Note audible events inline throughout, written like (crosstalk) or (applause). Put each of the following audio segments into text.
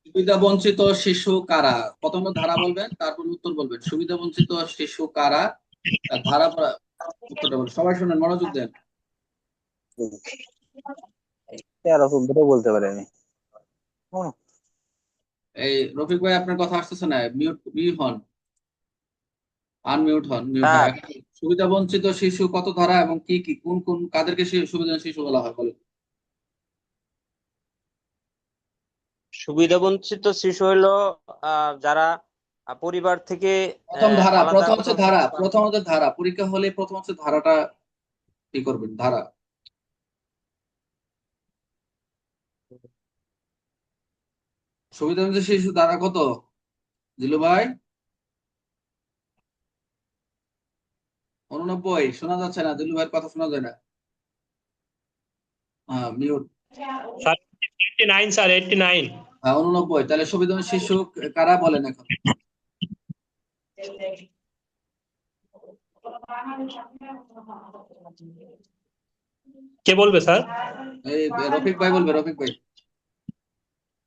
সুবিধা বঞ্চিত শিশু কারা? প্রথমে ধারা বলবেন তারপর উত্তর বলবেন। সুবিধা বঞ্চিত শিশু কারা? ধারা উত্তরটা বলবেন সবাই শুনেন মনোযোগ দেন। বলতে পারি আমি এই রফিক ভাই আপনার কথা আসতেছে না। মিউট মিউট হন। আনমিউট হন মিউট হ্যাঁ। সুবিধা বঞ্চিত শিশু কত ধারা এবং কি কি কোন কোন কাদেরকে সুবিধা শিশু বলা হয় বলেন। সুবিধা বঞ্চিত শিশু হলো আহ, যারা পরিবার থেকে প্রথম ধারা প্রথম হচ্ছে ধারা প্রথম হচ্ছে ধারা পরীক্ষা হলে প্রথম হচ্ছে ধারাটা কি করবেন? ধারা। সুবিধা বঞ্চিত শিশু ধারা কত? জিলু ভাই? উননব্বই শোনা যাচ্ছে না দিলু ভাইয়ের কথা শোনা যায় না। হ্যাঁ মিউট স্যার এইটটি নাইন হ্যাঁ উননব্বই। তাহলে সুবিধা শিশু কারা বলেন এখন? কে বলবে স্যার? এই রফিক ভাই বলবে রফিক ভাই।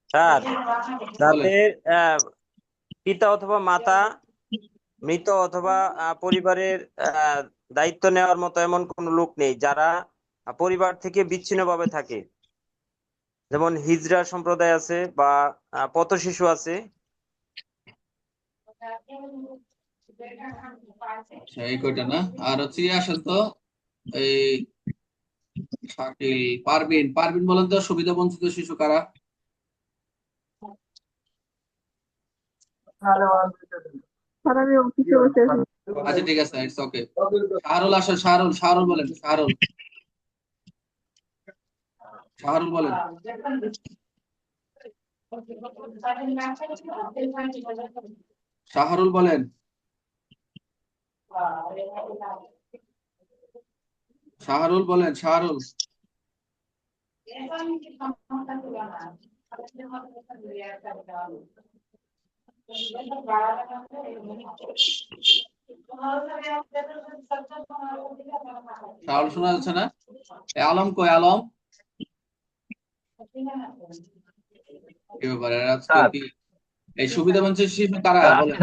স্যার যাদের আহ, পিতা অথবা মাতা মৃত অথবা আহ, পরিবারের আহ, দায়িত্ব নেওয়ার মতো এমন কোনো লোক নেই যারা পরিবার থেকে বিচ্ছিন্নভাবে থাকে। যেমন হিজরা সম্প্রদায় আছে বা পথ শিশু আছে। আর হচ্ছে আসেন তো, এই শাকিল পারবিন পারবিন বলেন তো, সুবিধা বঞ্চিত শিশু কারা? আচ্ছা ঠিক আছে ইটস ওকে শাহরুল আসেন শাহরুল শাহরুল বলেন, শাহরুল। শাহরুল বলেন। শাহরুল বলেন। শাহরুল বলেন শাহরুল শাহরুল শোনা যাচ্ছে না? আলম কই আলম কি ব্যাপার এরা আজকে স্যার। কি এই সুবিধা বঞ্চিত শিশু কারা? বলেন।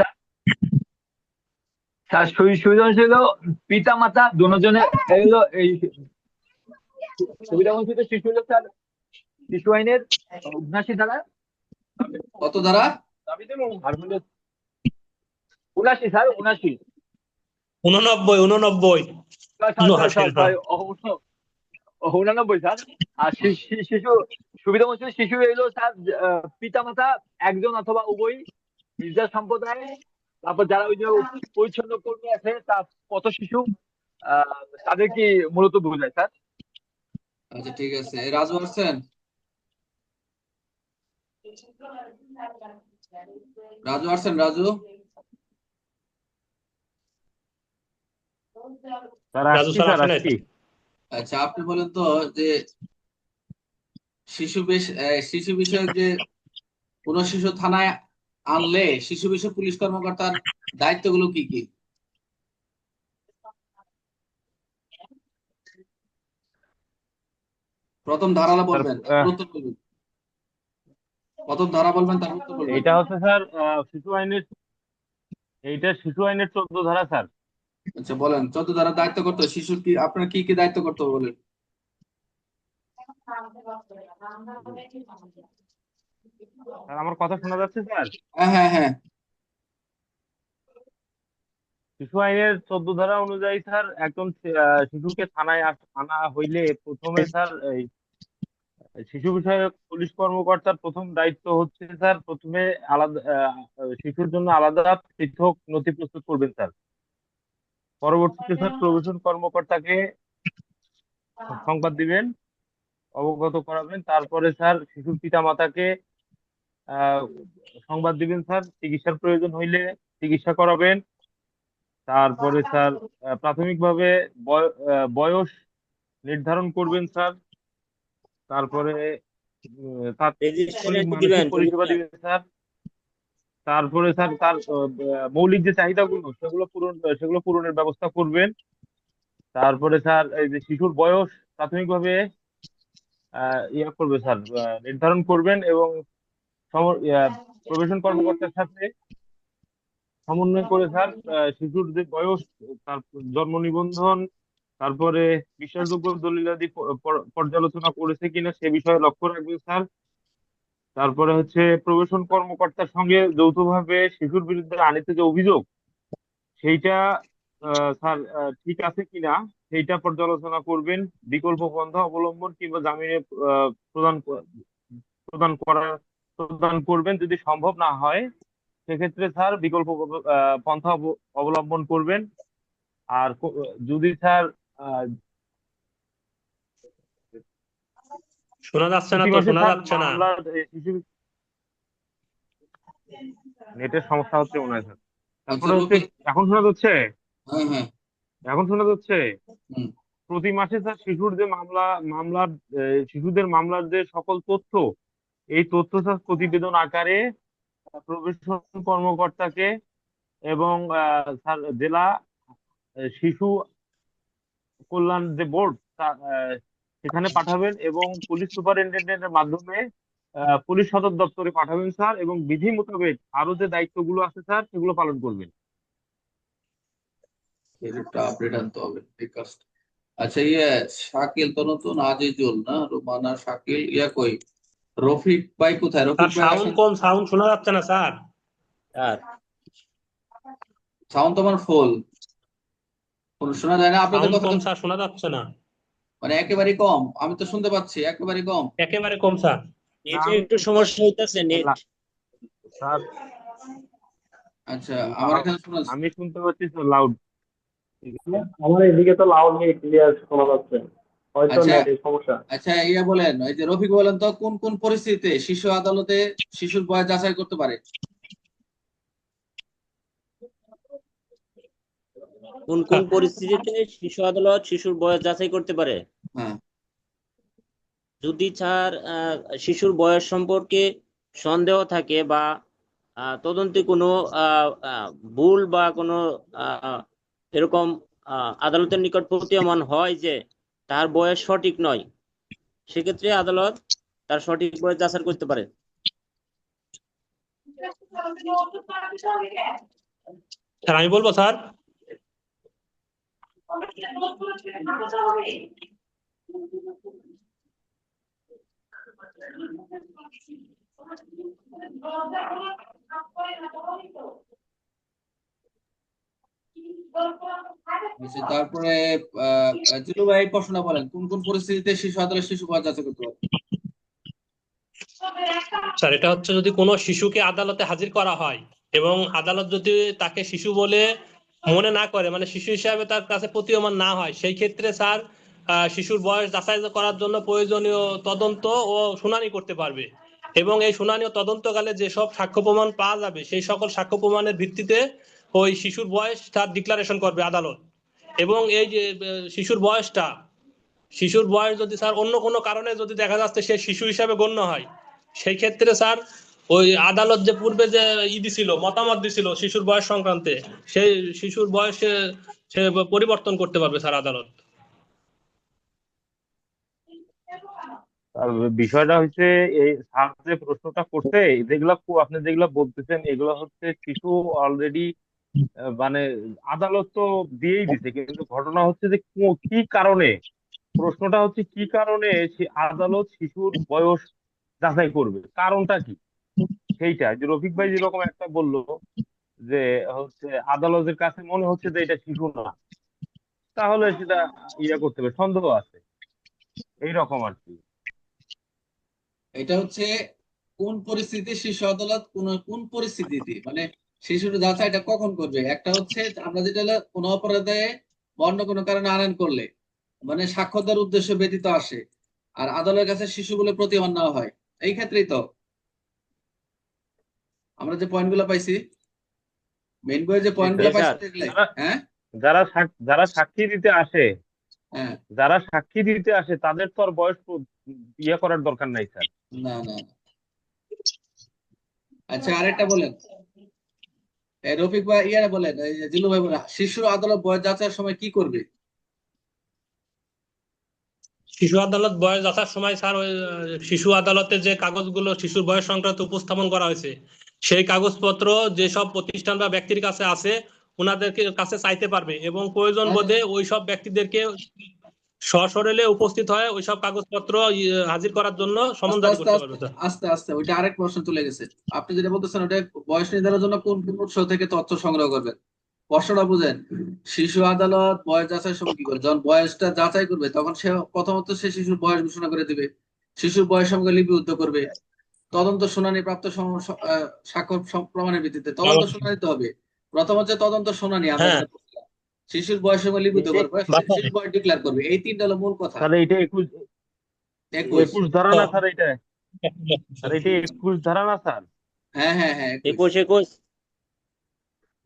তার সুবিধা ছিল পিতা মাতা দুজনে এগুলো এই সুবিধা বঞ্চিত শিশু হলো স্যার শিশু আইনের উনআশি ধারা। কত দ্বারা আর স্যার উনআশি উননব্বই উননব্বই। উনআশি। উনানব্বই স্যার। আর শিশু সুবিধা বঞ্চিত শিশু এলো স্যার পিতা মাতা একজন অথবা উভয় নির্যাস সম্প্রদায়। তারপর যারা ওই যে পরিচ্ছন্ন কর্মী আছে তা কত শিশু আহ তাদের কি মূলত বোঝায় স্যার? আচ্ছা ঠিক আছে। রাজু আসছেন? রাজু আসছেন রাজু। আচ্ছা আপনি বলেন তো যে শিশু বেশ শিশু বিষয়ক যে কোন শিশু থানায় আনলে শিশু বিষয়ক পুলিশ কর্মকর্তার দায়িত্বগুলো কি কি? প্রথম ধারালা বলবেন প্রথম ধারা বলবেন তারপর উত্তর বলবেন এটা হচ্ছে স্যার শিশু আইনের এইটা শিশু আইনের চোদ্দ ধারা স্যার। আচ্ছা বলেন চোদ্দ ধারা দায়িত্ব করতে শিশুর কি আপনার কি কি দায়িত্ব করতে বলেন? স্যার আমার কথা শোনা যাচ্ছে স্যার? হ্যাঁ হ্যাঁ হ্যাঁ। শিশু আইনের চোদ্দ ধারা অনুযায়ী স্যার একজন শিশুকে থানায় আনা হইলে প্রথমে স্যার শিশু বিষয়ক পুলিশ কর্মকর্তার প্রথম দায়িত্ব হচ্ছে স্যার প্রথমে আলাদা শিশুর জন্য আলাদা পৃথক নথি প্রস্তুত করবেন স্যার। পরবর্তীতে স্যার প্রবেশন কর্মকর্তাকে সংবাদ দিবেন। অবগত করাবেন। তারপরে স্যার শিশুর পিতা মাতাকে সংবাদ দিবেন স্যার। চিকিৎসার প্রয়োজন হইলে চিকিৎসা করাবেন। তারপরে স্যার প্রাথমিকভাবে বয়স নির্ধারণ করবেন স্যার। তারপরে পরিষেবা দিবেন স্যার। তারপরে স্যার তার মৌলিক যে চাহিদাগুলো সেগুলো পূরণ সেগুলো পূরণের ব্যবস্থা করবেন। তারপরে স্যার এই যে শিশুর বয়স প্রাথমিকভাবে ইয়া করবে স্যার নির্ধারণ করবেন এবং সম- প্রবেশন কর্মকর্তার সাথে সমন্বয় করে স্যার শিশুর যে বয়স তার জন্ম নিবন্ধন তারপরে বিশ্বাসযোগ্য দলিলাদি পর্যালোচনা করেছে কিনা সে বিষয়ে লক্ষ্য রাখবেন স্যার তারপরে হচ্ছে প্রবেশন কর্মকর্তার সঙ্গে যৌথভাবে শিশুর বিরুদ্ধে আনিত যে অভিযোগ সেইটা আহ, স্যার ঠিক আছে কিনা সেইটা পর্যালোচনা করবেন বিকল্প পন্থা অবলম্বন কিংবা জামিনে আহ, প্রদান প্রদান করার প্রদান করবেন যদি সম্ভব না হয় সেক্ষেত্রে স্যার বিকল্প পন্থা অব- অবলম্বন করবেন। আর যদি স্যার আহ, শোনা যাচ্ছে না তো শোনা যাচ্ছে না। মামলার এ, শিশু নেটের সমস্যা হচ্ছে মনে হয় স্যার। তারপরে আচ্ছা, হচ্ছে এখন শোনা যাচ্ছে? হ্যাঁ হ্যাঁ। এখন শোনা যাচ্ছে প্রতি মাসে স্যার শিশুর যে মামলা মামলার শিশুদের মামলার যে সকল তথ্য এই তথ্য স্যার প্রতিবেদন আকারে প্রবেশন কর্মকর্তাকে এবং স্যার জেলা শিশু কল্যাণ যে বোর্ড সেখানে পাঠাবেন এবং পুলিশ সুপারিনটেন্ডেন্টের মাধ্যমে পুলিশ সদর দপ্তরে পাঠাবেন স্যার এবং বিধি মোতাবেক আরও যে দায়িত্বগুলো আছে স্যার সেগুলো পালন করবেন। একটা আপডেট আনতে হবে ঠিক আছে? আচ্ছা ইয়ে শাকিল তো নতুন আজিজুল না? রুমানা শাকিল ইয়া কই? রফিক ভাই কোথায়? রফিক ভাই সাউন্ড কম সাউন্ড শোনা যাচ্ছে না স্যার। স্যার। সাউন্ড তোমার ফুল শোনা যায় না? আপনাদের কথা কম স্যার শোনা যাচ্ছে না। মানে একেবারে কম। আমি তো শুনতে পাচ্ছি একেবারে কম। একেবারে কম স্যার। নেটে একটু সমস্যা হইতেছে নেট। স্যার। আচ্ছা আমার এখানে শোনা আমি শুনতে পাচ্ছি স্যার লাউড আমার এদিকে তো লাউড নিয়ে ক্লিয়ার শোনা যাচ্ছে হয়তো আচ্ছা। নেটের সমস্যা। আচ্ছা ইয়া বলেন এই যে রফিক বলেন তো কোন কোন পরিস্থিতিতে শিশু আদালতে শিশুর বয়স যাচাই করতে পারে? কোন কোন পরিস্থিতিতে শিশু আদালত শিশুর বয়স যাচাই করতে পারে? হ্যাঁ। যদি স্যার আহ, শিশুর বয়স সম্পর্কে সন্দেহ থাকে বা আহ, তদন্তে কোনো আহ, আহ, ভুল বা কোনো আহ, এরকম আহ, আদালতের নিকট প্রতীয়মান হয় যে তার বয়স সঠিক নয় সেক্ষেত্রে আদালত তার সঠিক বয়স যাচাই করতে পারে। স্যার আমি বলব স্যার (laughs) আচ্ছা, তারপরে জিলু ভাই প্রশ্ন বলেন, কোন কোন পরিস্থিতিতে শিশু আদালত শিশু বয়স যাচাই করতে স্যার, এটা হচ্ছে যদি কোনো শিশুকে আদালতে হাজির করা হয় এবং আদালত যদি তাকে শিশু বলে মনে না করে মানে শিশু হিসাবে তার কাছে প্রতীয়মান না হয়, সেই ক্ষেত্রে, স্যার শিশুর বয়স যাচাই করার জন্য প্রয়োজনীয় তদন্ত ও শুনানি করতে পারবে। এবং এই শুনানি ও তদন্তকালে যেসব সাক্ষ্য প্রমাণ পাওয়া যাবে, সেই সকল সাক্ষ্য প্রমাণের ভিত্তিতে ওই শিশুর বয়স তার ডিক্লারেশন করবে আদালত। এবং এই যে শিশুর বয়সটা, শিশুর বয়স যদি স্যার অন্য কোনো কারণে যদি দেখা যাচ্ছে সে শিশু হিসাবে গণ্য হয়, সেই ক্ষেত্রে স্যার ওই আদালত যে পূর্বে যে ই দিছিল, মতামত দিছিল শিশুর বয়স সংক্রান্তে, সেই শিশুর বয়সে সে পরিবর্তন করতে পারবে স্যার আদালত। বিষয়টা হচ্ছে, এই স্যার যে প্রশ্নটা করছে যেগুলা আপনি যেগুলা বলতেছেন, এগুলো হচ্ছে শিশু অলরেডি মানে আদালত তো দিয়েই দিছে, কিন্তু ঘটনা হচ্ছে যে কি কারণে? প্রশ্নটা হচ্ছে কি কারণে আদালত শিশুর বয়স যাচাই করবে? কারণটা কি? সেইটা। যে রফিক ভাই যেরকম একটা বলল যে হচ্ছে আদালতের কাছে মনে হচ্ছে যে এটা শিশু না, তাহলে সেটা ইয়া করতে হবে, সন্দেহ আছে। এইরকম আর কি। এটা হচ্ছে কোন পরিস্থিতিতে শিশু আদালত কোন কোন পরিস্থিতিতে? মানে শিশুর যাচাইটা কখন করবে? একটা হচ্ছে আমরা যেটা হলো কোনো অপরাধে অন্য কোনো কারণে আনয়ন করলে মানে সাক্ষরতার উদ্দেশ্য ব্যতীত আসে আর আদালতের কাছে শিশু বলে প্রতিমান নেওয়া হয়। এই ক্ষেত্রেই তো। আমরা যে পয়েন্টগুলো পাইছি মেইন বইয়ে যে পয়েন্টগুলো স্যার, পাইছি দেখলে হ্যাঁ? যারা যারা সাক্ষী দিতে আসে হ্যাঁ। যারা সাক্ষী দিতে আসে তাদের তো আর বয়স ইয়ে করার দরকার নাই স্যার। না না। আচ্ছা আরেকটা বলেন। রফিক ভাই ইয়ারা বলেন জিলু ভাই বলেন শিশু আদালত বয়স যাচাইয়ের সময় কি করবে? শিশু আদালত বয়স আসার সময় স্যার শিশু আদালতে যে কাগজগুলো শিশুর বয়স সংক্রান্ত উপস্থাপন করা হয়েছে সেই কাগজপত্র যেসব প্রতিষ্ঠান বা ব্যক্তির কাছে আছে ওনাদেরকে কাছে চাইতে পারবে এবং প্রয়োজন বোধে ওই সব ব্যক্তিদেরকে সশরীরে উপস্থিত হয়ে ওই সব কাগজপত্র হাজির করার জন্য সমন জারি করতে পারবে আস্তে আস্তে ওইটা আরেক প্রশ্ন চলে গেছে। আপনি যেটা বলতেছেন ওটা বয়স নির্ধারণের জন্য কোন কোন উৎস থেকে তথ্য সংগ্রহ করবেন? প্রশ্নটা বুঝেন। শিশু আদালত বয়স যাচাই সময় কি করে যখন বয়সটা যাচাই করবে তখন সে প্রথমত সে শিশুর বয়স ঘোষণা করে দিবে। শিশুর বয়স সঙ্গে লিপিবদ্ধ করবে। তদন্ত শুনানি প্রাপ্ত সম- স- আহ, স্বাক্ষর প্রমাণের ভিত্তিতে তদন্ত শুনানি তো হবে। প্রথম হচ্ছে তদন্ত শুনানি আমরা হ্যাঁ। শিশুর বয়স সঙ্গে লিপিবদ্ধ করবে শিশুর বয়স ডিক্লেয়ার করবে। এই তিনটা হলো মূল কথা। স্যার এইটা একুশ একুশ। একুশ ধারা না স্যার এইটা স্যার এইটা একুশ ধারা না স্যার? হ্যাঁ হ্যাঁ হ্যাঁ একুশ। একুশ একুশ।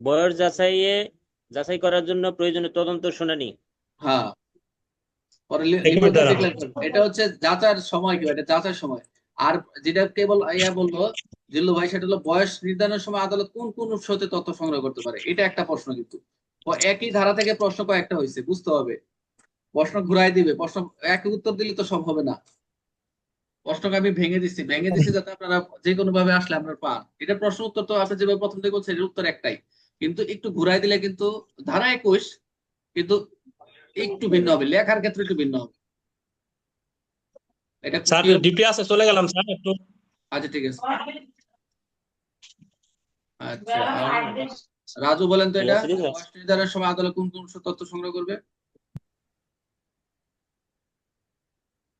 বয়স যাচাইয়ে যাচাই করার জন্য প্রয়োজনীয় তদন্ত শুনানি। হ্যাঁ। পরে। এটা হচ্ছে যাচার সময় কি এটা যাচার সময়। আর যেটা কেবল ইয়া বলল জিল্লু ভাই সেটা হলো বয়স নির্ধারণের সময় আদালত কোন কোন উৎস হতে তথ্য সংগ্রহ করতে পারে? এটা একটা প্রশ্ন কিন্তু। একই ধারা থেকে প্রশ্ন কয়েকটা হয়েছে বুঝতে হবে। প্রশ্ন ঘুরাই দিবে প্রশ্ন একই উত্তর দিলে তো সব হবে না। প্রশ্নকে আমি ভেঙে দিচ্ছি ভেঙে দিচ্ছি যাতে আপনারা যে কোনো ভাবে আসলে আপনারা পান। এটা প্রশ্ন উত্তর তো আপনি যেভাবে প্রথম থেকে বলছেন উত্তর একটাই। কিন্তু একটু ঘুরাই দিলে কিন্তু ধারা একুশ কিন্তু একটু ভিন্ন হবে লেখার ক্ষেত্রে একটু ভিন্ন হবে। এটা স্যার ডিউটি আছে চলে গেলাম স্যার একটু। আচ্ছা ঠিক আছে। আচ্ছা রাজু বলেন তো এটা নির্ধারণের সময় আদালত কোন কোন তথ্য সংগ্রহ করবে?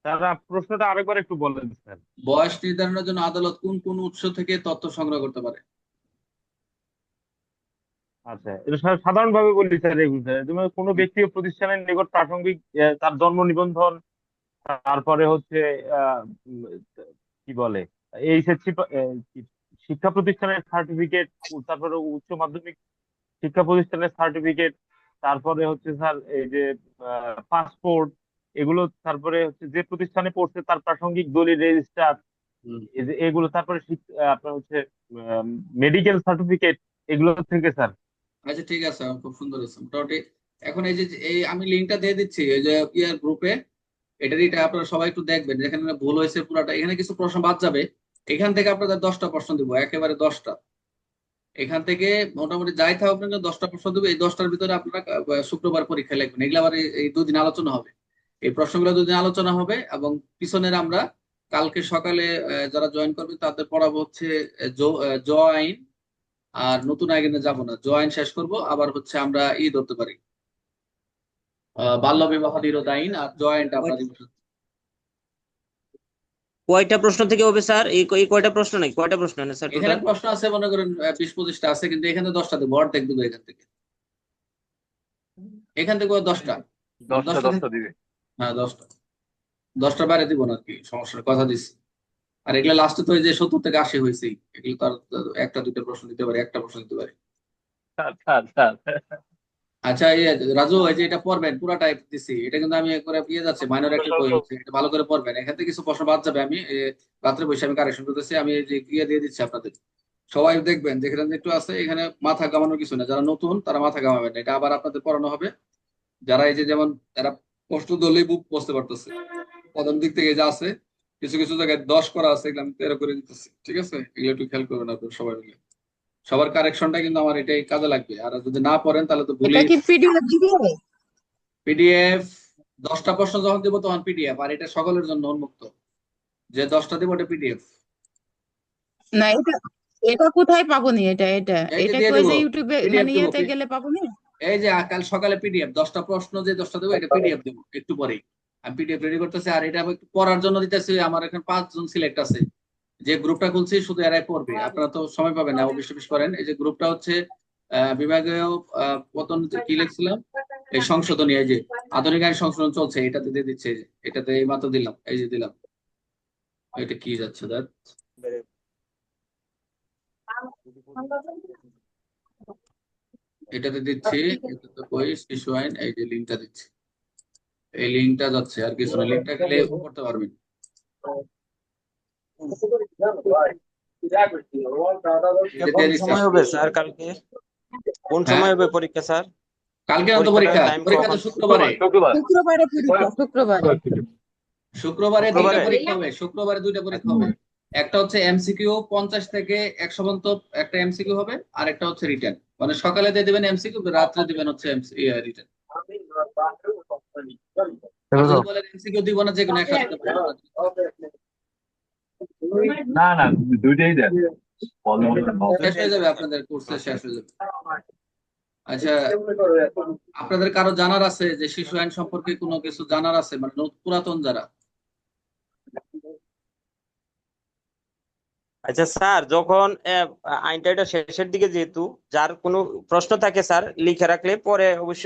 স্যার প্রশ্নটা আরেকবার একটু বলেন স্যার। বয়স নির্ধারণের জন্য আদালত কোন কোন উৎস থেকে তথ্য সংগ্রহ করতে পারে? আচ্ছা এটা সাধারণভাবে বলি স্যার তুমি কোনো ব্যক্তি প্রতিষ্ঠানের নিকট প্রাসঙ্গিক তার জন্ম নিবন্ধন তারপরে হচ্ছে আহ, কি বলে এইচএসসি শিক্ষা প্রতিষ্ঠানের সার্টিফিকেট তারপরে উচ্চ মাধ্যমিক শিক্ষা প্রতিষ্ঠানের সার্টিফিকেট তারপরে হচ্ছে স্যার এই যে পাসপোর্ট এগুলো তারপরে হচ্ছে যে প্রতিষ্ঠানে পড়ছে তার প্রাসঙ্গিক দলিল রেজিস্টার এগুলো তারপরে আপনার হচ্ছে মেডিকেল সার্টিফিকেট এগুলো থেকে স্যার আচ্ছা ঠিক আছে খুব সুন্দর হয়েছে। মোটামুটি এখন এই যে এই আমি লিঙ্কটা দিয়ে দিচ্ছি এই যে ইয়ার গ্রুপে এটার এটা আপনারা সবাই একটু দেখবেন যেখানে ভুল হয়েছে পুরাটা এখানে কিছু প্রশ্ন বাদ যাবে। এখান থেকে আপনাদের দশটা প্রশ্ন দিব একেবারে দশটা। এখান থেকে মোটামুটি যাই থাকুক না দশটা প্রশ্ন দেবো। এই দশটার ভিতরে আপনারা শুক্রবার পরীক্ষা লিখবেন। এগুলো আবার এই- দুদিন আলোচনা হবে। এই প্রশ্নগুলো দুদিন আলোচনা হবে এবং পিছনের আমরা কালকে সকালে যারা জয়েন করবে তাদের পড়াবো হচ্ছে জ- আইন আর নতুন আইনে যাব না। জ আইন শেষ করব আবার হচ্ছে আমরা ই ধরতে পারি। আহ, বাল্য বিবাহ নিরোধ আইন আর জ আইনটা দিব। কয়টা প্রশ্ন থেকে হবে স্যার? এই কয়টা প্রশ্ন নাকি? কয়টা প্রশ্ন? না স্যার এখানে প্রশ্ন আছে মনে করেন আহ, বিশ পঁচিশটা আছে কিন্তু এখানে দশটা দেবো অর্ধেক দেবো এখান থেকে। এখান থেকে দশটা। দশটা দশটা দশটা দিবে। হ্যাঁ দশটা। দশটার বাইরে দিব না কি সমস্যার কথা দিচ্ছি। আর এগুলা লাস্টে তো ওই যে সত্তর থেকে আশি হয়েছেই এগুলো তো আর একটা দুটো প্রশ্ন দিতে পারে একটা প্রশ্ন দিতে পারে। Sir sir sir. আচ্ছা এই রাজু, এই যে এটা পড়বেন পুরাটা দিছি। এটা কিন্তু আমি করে ইয়ে যাচ্ছে মাইনর একটা বই হচ্ছে, এটা ভালো করে পড়বেন এখান থেকে কিছু প্রশ্ন বাদ যাবে আমি রাত্রে বসে আমি কারেকশন করতেছি, আমি এই যে ইয়ে দিয়ে দিচ্ছি আপনাদের। সবাই দেখবেন, যেখানে একটু আছে, এখানে মাথা ঘামানোর কিছু না। যারা নতুন, তারা মাথা ঘামাবেন না। এটা আবার আপনাদের পড়ানো হবে। যারা এই যে যেমন, এরা কষ্ট ধরলেই বুক বসতে পারতেছে। প্রথম দিক থেকে যা আছে, কিছু কিছু জায়গায় দশ করা আছে, এগুলো আমি তেরো করে দিতেছি। ঠিক আছে? এগুলো একটু খেয়াল করবেন আপনারা সবাই মিলে। সবার কারেকশনটা কিন্তু আমার এটাই কাজে লাগবে। আর যদি না পড়েন তাহলে তো এটা কি পিডিএফ দিবে পিডিএফ দশটা প্রশ্ন যখন দিব তখন পিডিএফ আর এটা সকলের জন্য উন্মুক্ত। যে দশটা দিব ওটা পিডিএফ না এটা এটা কোথায় পাবো নি এটা এটা এটা কই যে ইউটিউবে মানে ইয়েতে গেলে পাবো নি এই যে কাল সকালে পিডিএফ দশটা প্রশ্ন যে দশটা দেবো এটা পিডিএফ দেবো একটু পরেই। আমি পিডিএফ রেডি করতেছি আর এটা একটু পড়ার জন্য দিতেছি আমার এখানে পাঁচজন সিলেক্ট আছে। যে গ্রুপটা খুলছি শুধু এরাই পড়বে। আপনারা তো সময় পাবেন না অফিস টফিস করেন। এই যে গ্রুপটা হচ্ছে বিভাগীয় পতন কি লিখছিলাম? এই সংশোধনী এই যে আধুনিক আইন সংশোধন চলছে এটাতে দিয়ে দিচ্ছে এটাতে এই মাত্র দিলাম এই যে দিলাম। এটা কি যাচ্ছে দেখ এটাতে দিচ্ছি এটাতে কই শিশু আইন এই যে লিঙ্কটা দিচ্ছি। এই লিঙ্কটা যাচ্ছে আর কিছু না লিঙ্কটা গেলে করতে পারবেন। দিচ্ছি সময় হবে স্যার কালকে কোন? সময় হবে পরীক্ষা স্যার কালকে পরীক্ষা পরীক্ষা তো শুক্রবারে শুক্রবারে পরীক্ষা শুক্রবারে শুক্রবারে দুইটা পরীক্ষা হবে শুক্রবারে দুইটা পরীক্ষা হবে। একটা হচ্ছে এমসিকিউ পঞ্চাশ থেকে একশো পর্যন্ত একটা এমসিকিউ হবে আর একটা হচ্ছে রিটার্ন মানে সকালে দিয়ে দিবেন এমসিকিউ রাত্রে দিবেন হচ্ছে রিটার্ন যদি বলেন এমসিকিউ দিব না যে কোনো একটা। না না দুইটাই দেন শেষ হয়ে যাবে আপনাদের কোর্সে শেষ হয়ে যাবে। আচ্ছা আপনাদের কারও জানার আছে যে শিশু আইন সম্পর্কে কোনো কিছু জানার আছে? মানে পুরাতন যারা? আচ্ছা স্যার যখন আইনটা এটা শেষের দিকে যেহেতু যার কোনো প্রশ্ন থাকে স্যার লিখে রাখলে পরে অবশ্য